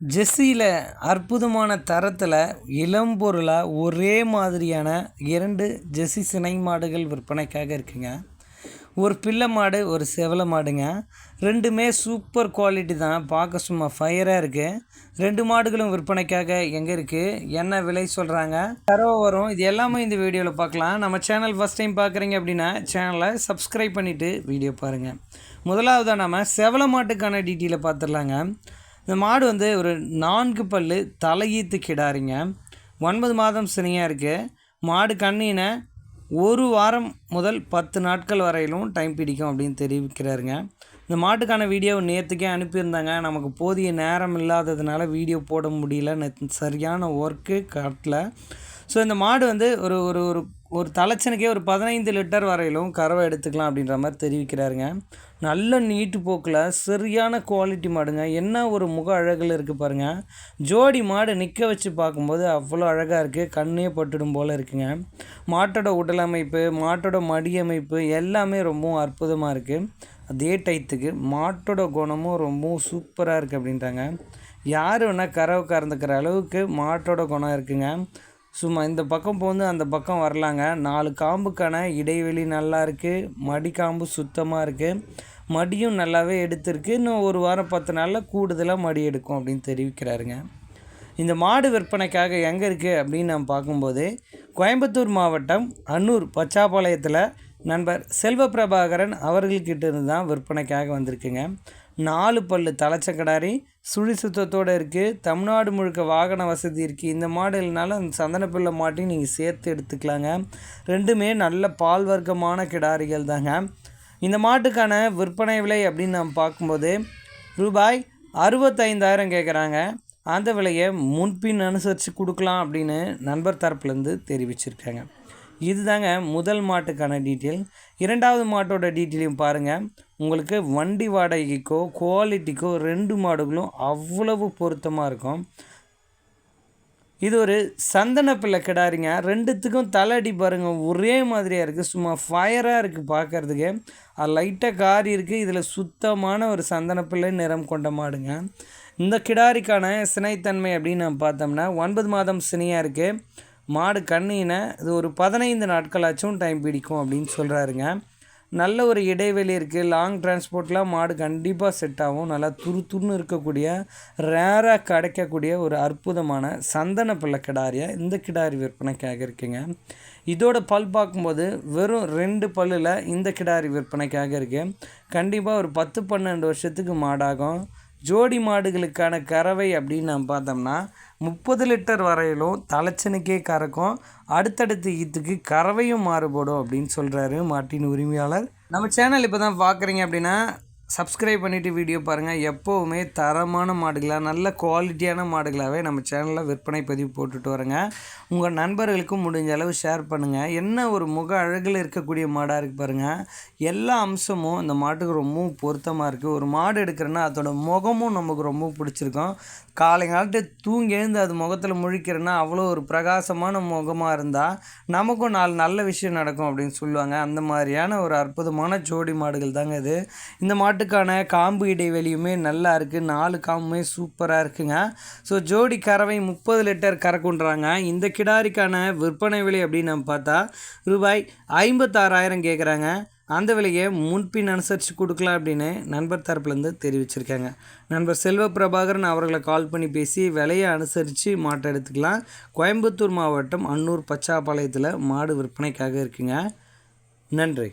ஜெஸ்ஸியில் அற்புதமான தரத்தில் இளம்பொருளாக ஒரே மாதிரியான இரண்டு ஜெஸ்ஸி சினை மாடுகள் விற்பனைக்காக இருக்குங்க. ஒரு பிள்ளை மாடு ஒரு செவலை மாடுங்க. ரெண்டுமே சூப்பர் குவாலிட்டி தான். பார்க்க சும்மா ஃபயராக இருக்குது ரெண்டு மாடுகளும் விற்பனைக்காக எங்கே இருக்குது என்ன விலை சொல்கிறாங்க தரவு வரும். இது எல்லாமே இந்த வீடியோவில் பார்க்கலாம். நம்ம சேனல் ஃபஸ்ட் டைம் பார்க்குறீங்க அப்படின்னா சேனலை சப்ஸ்கிரைப் பண்ணிவிட்டு வீடியோ பாருங்கள் முதலாவதாக நம்ம செவலை மாட்டுக்கான டீட்டெயிலை பார்த்துடலாங்க. இந்த மாடு வந்து ஒரு நான்கு பல் தலையீத்து கிடாரிங்க. ஒன்பது மாதம் சினியாக இருக்குது மாடு கண்ணினை ஒரு வாரம் முதல் பத்து நாட்கள் வரையிலும் டைம் பிடிக்கும் அப்படின்னு தெரிவிக்கிறாருங்க. இந்த மாட்டுக்கான வீடியோ நேற்றுக்கே அனுப்பியிருந்தாங்க. நமக்கு போதிய நேரம் இல்லாததுனால வீடியோ போட முடியல சரியான ஒர்க்கு காட்டில். ஸோ இந்த மாடு வந்து ஒரு ஒரு ஒரு ஒரு தலைச்சனுக்கே ஒரு பதினைந்து லிட்டர் வரையிலும் கறவை எடுத்துக்கலாம் அப்படின்ற மாதிரி தெரிவிக்கிறாருங்க. நல்ல நீட்டு போக்கில் சரியான குவாலிட்டி மாடுங்க. என்ன ஒரு முக அழகில் இருக்குது பாருங்கள் ஜோடி மாடு நிற்க வச்சு பார்க்கும்போது அவ்வளோ அழகாக இருக்குது கண்ணே பட்டுடும் போல் இருக்குங்க. மாட்டோட உடல் அமைப்பு மாட்டோட மடி அமைப்பு எல்லாமே ரொம்பவும் அற்புதமாக இருக்குது அதே டைத்துக்கு மாட்டோட குணமும் ரொம்பவும் சூப்பராக இருக்குது அப்படின்றாங்க யார் வேணால் கறவை கறந்துக்கிற அளவுக்கு மாட்டோட குணம் இருக்குங்க. சும்மா இந்த பக்கம் போந்து அந்த பக்கம் வரலாங்க. நாலு காம்புக்கான இடைவெளி நல்லா இருக்குது மடி காம்பு சுத்தமாக இருக்குது மடியும் நல்லாவே எடுத்திருக்கு. இன்னும் ஒரு வாரம் பத்து நாளில் கூடுதலாக மடி எடுக்கும் அப்படின்னு தெரிவிக்கிறாருங்க. இந்த மாடு விற்பனைக்காக எங்கே இருக்குது அப்படின்னு நம்ம பார்க்கும்போது கோயம்புத்தூர் மாவட்டம் அன்னூர் பச்சாப்பாளையத்தில் நண்பர் செல்வ பிரபாகரன் அவர்கள்கிட்ட இருந்து தான் விற்பனைக்காக வந்திருக்குங்க. நாலு பல்லு தலைச்சக்கடாரி சுழி சுத்தத்தோடு இருக்குது தமிழ்நாடு முழுக்க வாகன வசதி இருக்குது இந்த மாடு இல்லைனாலும் அந்த சந்தனப்பிள்ளை மாட்டையும் நீங்கள் சேர்த்து எடுத்துக்கலாங்க. ரெண்டுமே நல்ல பால் வர்க்கமான கிடாரிகள் தாங்க. இந்த மாட்டுக்கான விற்பனை விலை அப்படின்னு நாம் பார்க்கும்போது ரூபாய் அறுபத்தைந்தாயிரம் கேட்குறாங்க அந்த விலையை முன்பின் அனுசரித்து கொடுக்கலாம் அப்படின்னு நண்பர் தரப்புலேருந்து தெரிவிச்சிருக்காங்க. இதுதாங்க முதல் மாட்டுக்கான டீட்டெயில். இரண்டாவது மாட்டோட டீட்டெயிலையும் பாருங்கள் உங்களுக்கு வண்டி வாடகைக்கோ குவாலிட்டிக்கோ ரெண்டு மாடுகளும் அவ்வளவு பொருத்தமாக இருக்கும். இது ஒரு சந்தன பிள்ளை கிடாரிங்க. ரெண்டுத்துக்கும் தலையடி பாருங்கள் ஒரே மாதிரியாக இருக்குது சும்மா ஃபயராக இருக்குது பார்க்குறதுக்கு அது லைட்டாக காரி இருக்குது இதில் சுத்தமான ஒரு சந்தன பிள்ளை நிறம் கொண்ட மாடுங்க. இந்த கிடாரிக்கான சினைத்தன்மை அப்படின்னு நம்ம பார்த்தோம்னா ஒன்பது மாதம் சினையாக இருக்குது மாடு கண்ணினை இது ஒரு பதினைந்து நாட்களாச்சும் டைம் பிடிக்கும் அப்படின்னு சொல்கிறாருங்க நல்ல ஒரு இடைவெளி இருக்குது லாங் டிரான்ஸ்போர்ட்லாம் மாடு கண்டிப்பாக செட் ஆகும். நல்லா துரு துருன்னு இருக்கக்கூடிய ரேராக கிடைக்கக்கூடிய ஒரு அற்புதமான சந்தன பிள்ளை கிடாரியாக இந்த கிடாரி விற்பனைக்காக இருக்குங்க இதோட பல் பார்க்கும்போது வெறும் ரெண்டு பல்லில் இந்த கிடாரி விற்பனைக்காக இருக்குது கண்டிப்பாக ஒரு பத்து பன்னெண்டு வருஷத்துக்கு மாடாகும். ஜோடி மாடுகளுக்கான கறவை அப்படின்னு நம்ம பார்த்தோம்னா முப்பது லிட்டர் வரையிலும் தலைச்சனுக்கே கறக்கும். அடுத்தடுத்த ஈத்துக்கு கறவையும் மாறுபடும் அப்படின்னு சொல்கிறாரு மாட்டின் உரிமையாளர். நம்ம சேனல் இப்போ தான் பார்க்குறீங்க அப்படின்னா சப்ஸ்கிரைப் பண்ணிவிட்டு வீடியோ பாருங்கள் எப்போவுமே தரமான மாடுகளாக நல்ல குவாலிட்டியான மாடுகளாகவே நம்ம சேனலில் விற்பனை பதிவு போட்டுட்டு வரேங்க. உங்கள் நண்பர்களுக்கும் முடிஞ்ச அளவு ஷேர் பண்ணுங்கள் என்ன ஒரு முக அழகில் இருக்கக்கூடிய மாடாக இருக்குது பாருங்கள் எல்லா அம்சமும் இந்த மாட்டுக்கு ரொம்பவும் பொருத்தமாக இருக்குது ஒரு மாடு எடுக்கிறேன்னா அதோட முகமும் நமக்கு ரொம்ப பிடிச்சிருக்கும். காலை காலத்து தூங்கி எழுந்து அது முகத்தில் முழிக்கிறேன்னா அவ்வளோ ஒரு பிரகாசமான முகமாக இருந்தால் நமக்கும் நாலு நல்ல விஷயம் நடக்கும் அப்படின்னு சொல்லுவாங்க. அந்த மாதிரியான ஒரு அற்புதமான ஜோடி மாடுகள் தாங்க இது. இந்த மாட்டு மாட்டுக்கான காம்பு இடைவெளியுமே நல்லா இருக்குது நாலு காம்புமே சூப்பராக இருக்குங்க. ஸோ ஜோடி கறவை முப்பது லிட்டர் கறக்குன்றாங்க. இந்த கிடாரிக்கான விற்பனை விலை அப்படின்னு நம்ம பார்த்தா ரூபாய் ஐம்பத்தாறாயிரம் கேட்குறாங்க அந்த விலையை முன்பின் அனுசரித்து கொடுக்கலாம் அப்படின்னு நண்பர் தரப்புலேருந்து தெரிவிச்சிருக்காங்க. நண்பர் செல்வ பிரபாகரன் அவர்களை கால் பண்ணி பேசி விலையை அனுசரித்து மாட்டை எடுத்துக்கலாம். கோயம்புத்தூர் மாவட்டம் அன்னூர் பச்சாப்பாளையத்தில் மாடு விற்பனைக்காக இருக்குங்க. நன்றி.